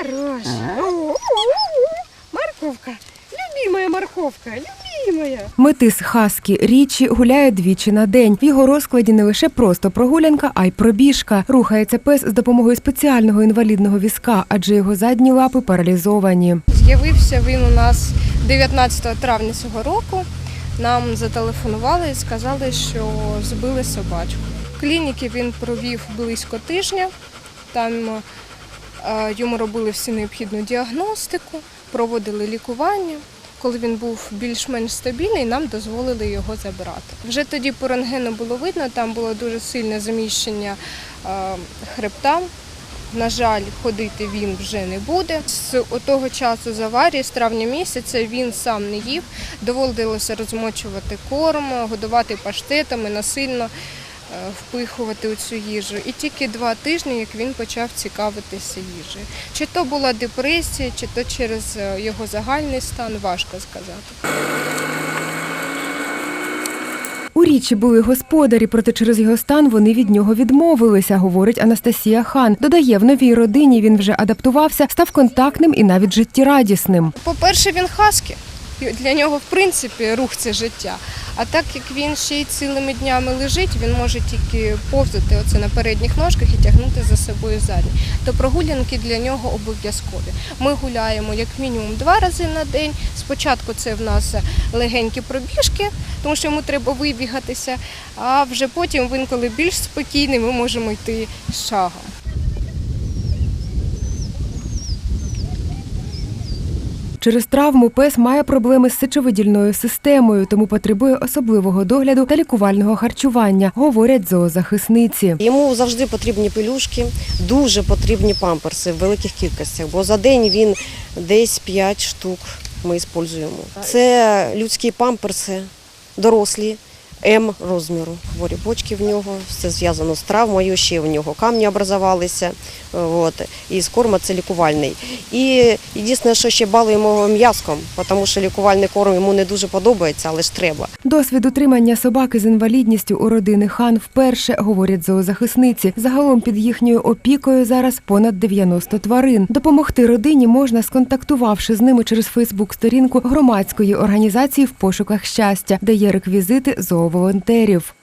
Хорошая. О, Морковка. Любимая морковка. Любимая. Метис Хаскі Річі гуляє двічі на день. В його розкладі не лише просто прогулянка, а й пробіжка. Рухається пес з допомогою спеціального інвалідного візка, адже його задні лапи паралізовані. З'явився він у нас 19 травня цього року. Нам зателефонували і сказали, що збили собачку. В клініці він провів близько тижня. Там йому робили всю необхідну діагностику, проводили лікування. Коли він був більш-менш стабільний, нам дозволили його забрати. Вже тоді по рентгену було видно, там було дуже сильне заміщення е, хребта. На жаль, ходити він вже не буде. З того часу з аварії, з травня місяця, він сам не їв. Доводилося розмочувати корм, годувати паштетами, насильно е, впихувати у цю їжу. І тільки два тижні, як він почав цікавитися їжею. Чи то була депресія, чи то через е, його загальний стан, важко сказати. У річі були господарі, проте через його стан вони від нього відмовилися, говорить Анастасія Хан. Додає, в новій родині він вже адаптувався, став контактним і навіть життєрадісним. По-перше, він хаски. Для нього, в принципі, рух це життя. А так як він ще й цілими днями лежить, він може тільки повзати оце на передніх ножках і тягнути за собою задні. То прогулянки для нього обов'язкові. Ми гуляємо як мінімум два рази на день. Спочатку це в нас легенькі пробіжки, тому що йому треба вибігатися. А вже потім він, коли більш спокійний, ми можемо йти шагом. Через травму пес має проблеми з сечовидільною системою, тому потребує особливого догляду та лікувального харчування, говорять зоозахисниці. Йому завжди потрібні пелюшки, дуже потрібні памперси в великих кількостях, бо за день він десь 5 штук ми використовуємо. Це людські памперси, дорослі. М розміру. Хворі почки в нього, все зв'язано з травмою, ще в нього камні образувалися. От, і з корма це лікувальний. І єдине, що ще балуємо м'язком, тому що лікувальний корм йому не дуже подобається, але ж треба. Досвід утримання собаки з інвалідністю у родини хан вперше, говорять зоозахисниці. Загалом під їхньою опікою зараз понад 90 тварин. Допомогти родині можна, сконтактувавши з ними через Фейсбук-сторінку громадської організації в пошуках щастя, де є реквізити зооволонтерів.